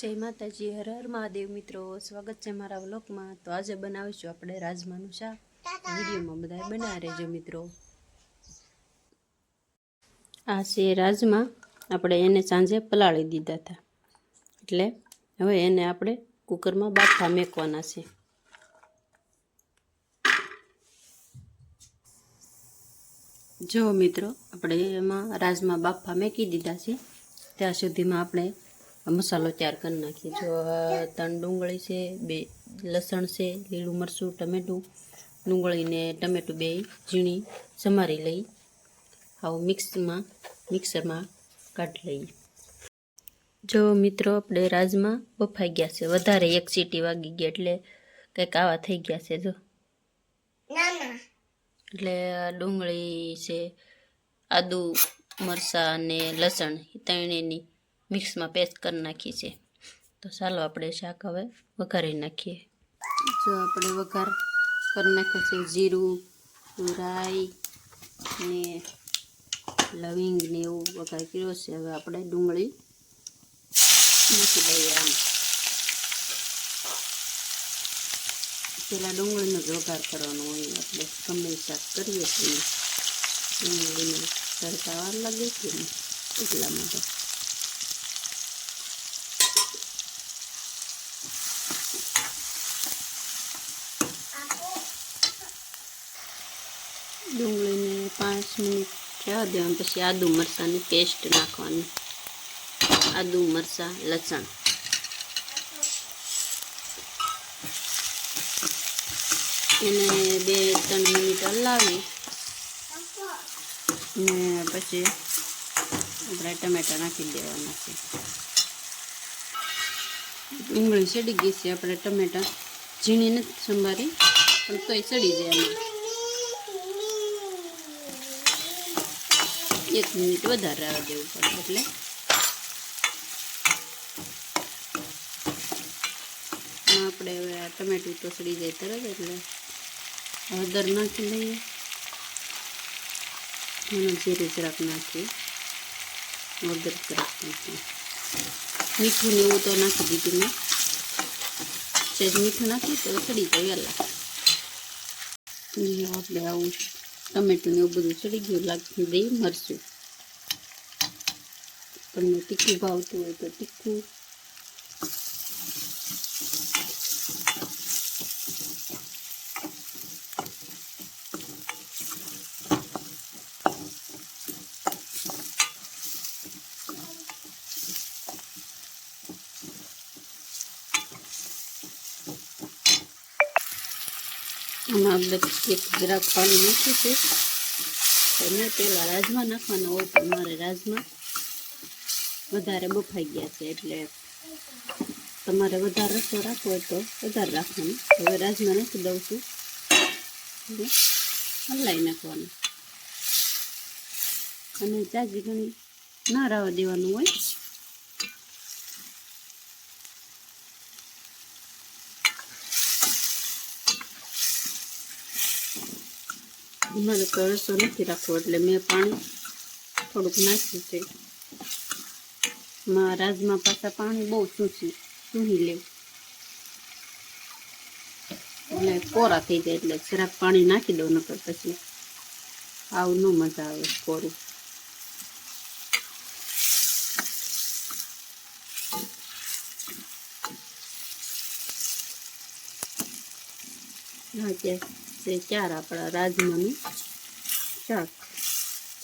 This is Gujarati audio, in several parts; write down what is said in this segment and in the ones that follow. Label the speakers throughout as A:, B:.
A: જય માતાજી, હર હર મહાદેવ મિત્રો. સ્વાગત છે મારા વ્લોગમાં. તો આજે બનાવીશું આપણે રાજમાનું શાક. વિડીયોમાં બધા બનાવી રહેજો મિત્રો. આ છે રાજમા. આપણે એને સાંજે પલાળી દીધા હતા. એટલે હવે એને આપણે કુકરમાં બાફા મેકવાના છે. જો મિત્રો, આપણે એમાં રાજમા બાફા મેકી દીધા છે. ત્યાં સુધીમાં આપણે મસાલો તૈયાર કરી નાખીએ. જો આ ત્રણ ડુંગળી છે બે લસણ છે લીલું મરચું ટમેટું. ડુંગળીને ટમેટું બે ઝીણી સમારી લઈ આવું મિક્સમાં મિક્સરમાં કાઢી લઈએ. જો મિત્રો આપણે રાજમાં બફાઈ ગયા છે. વધારે એક સીટી વાગી ગઈ એટલે કંઈક આવા થઈ ગયા છે જો. એટલે ડુંગળી છે આદુ મરચાં અને લસણ ત્રણેયની મિક્સમાં પેસ્ટ કરી નાખી છે. તો ચાલો આપણે શાક હવે વઘારી નાખીએ. જો આપણે વઘાર કરી નાખ્યો છે. જીરું, રાઈ ને લવિંગ ને એવું વઘાર કર્યો છે. હવે આપણે ડુંગળી નાખી દઈએ આમ. પેલા ડુંગળીનો જ વઘાર કરવાનો હોય. આપણે ગમે શાક કરીએ છીએ. ડુંગળીને તડકા વાર લાગે છે એટલા માટે. ડુંગળીને પાંચ મિનિટ રહેવા દેવાનું, પછી આદુ મરચાંની પેસ્ટ નાખવાની. આદુ મરચાં, લસણ. એને બે ત્રણ મિનિટ હલાવી ને પછી આપણે ટમેટા નાખી દેવાના છે. ડુંગળી સડી ગઈ છે, આપણે ટમેટા ઝીણી નથી સંભારી, પણ તોય સડી જાય એમાં. એક મિનિટ વધારે રહેવા દેવું પડે એટલે આમાં આપણે હવે આ ટમેટું તો સડી જાય તરત એટલે હળદર નાખી લઈએ અને જીરું જરાક નાખી વગર જરાક નાખી મીઠું ને એવું તો નાખી દીધું મેં સહેજ મીઠું નાખી તો સડી જાય વહેલા આપણે આવું ટમેટું ને એવું બધું ચડી ગયું, લાગતું દઈ મરચું. તમને તીખું ભાવતું હોય તો તીખું. આમાં આપણે એક જરાક નાખ્યું છે. અને પહેલાં રાજમા નાખવાના હોય તો મારે રાજમા વધારે બફાઈ ગયા છે, એટલે તમારે વધારે રસો રાખવો હોય તો વધારે રાખવાનું. હવે રાજમા નાખી દઉં છું. હલાવી નાખવાનું. અને ચાજી ઘણી ના રાવા દેવાનું હોય. મારે તો રસો નથી રાખવો એટલે મેં પાણી થોડુંક નાખ્યું છે. માં રાજમાં પાછા પાણી બહુ ચૂસી સૂહી લે એટલે કોરા થઈ જાય એટલે જરાક પાણી નાખી દઉં, નકર પછી આવું ન મજા આવે કોરું. હા કે છે ચાર આપણા રાજમાનું શાક.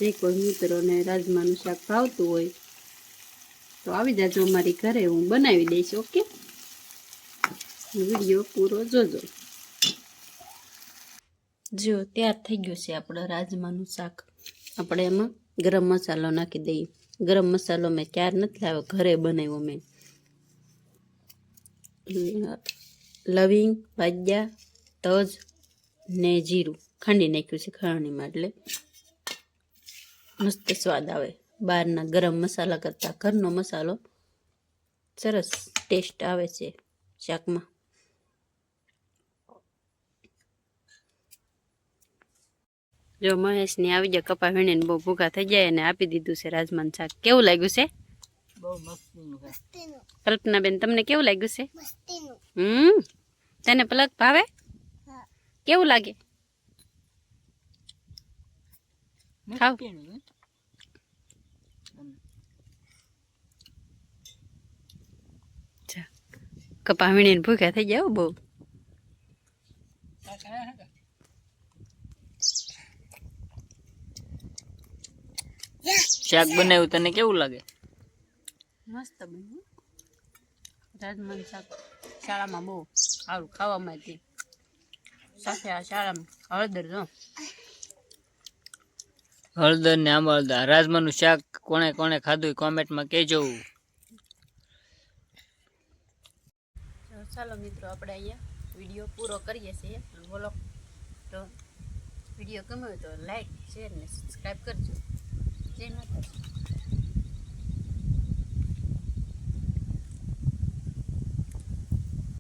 A: જે કોઈ મિત્રોને રાજમાનું શાક ભાવતું હોય, તો આવી જાજો અમારી ઘરે હું બનાવી દઈશ, ઓકે? વીડિયો પૂરો જોજો. જો, તૈયાર થઈ ગયું છે આપણો રાજમાનું શાક. આપણે એમાં ગરમ મસાલો નાખી દઈએ. ગરમ મસાલો મેં ચાર નથી લાવ્યો, ઘરે બનાવ્યો મેં. લવિંગ ભાજ્યા તજ ને જીરું ખાંડી નાખ્યું છે ખાણીમાં એટલે મસ્ત સ્વાદ આવે. બહારના ગરમ મસાલા કરતાં ઘરનો મસાલો સરસ ટેસ્ટ આવે છે શાકમાં. જો મહેશની આવી જાય કપા વીણીને બહુ ભૂખા થઈ જાય અને આપી દીધું છે રાજમાન શાક. કેવું લાગ્યું છે?
B: કલ્પના બેન
A: કલ્પનાબેન તમને કેવું લાગ્યું છે? હમ તને પલક ભાવે? કેવું લાગે? ખાવ. ભૂખ્યા થઈ જાવ બહુ.
B: શાક બનાવ્યું તને કેવું લાગે?
A: મસ્ત બન્યું. રાજમાન શાક. શાળામાં બહુ સારું ખાવામાં હતી સાથે આ હળદર જો.
B: હળદર ને આંબા હળદર. રાજમાનું શાક કોણે કોણે ખાધું કોમેન્ટમાં કહેજો.
A: ચાલો મિત્રો આપણે અહીંયા વીડિયો પૂરો કરીએ છીએ. બોલો. તો વીડિયો ગમ્યો તો લાઈક શેર ને સબસ્ક્રાઈબ કરજો. જય માતાજી.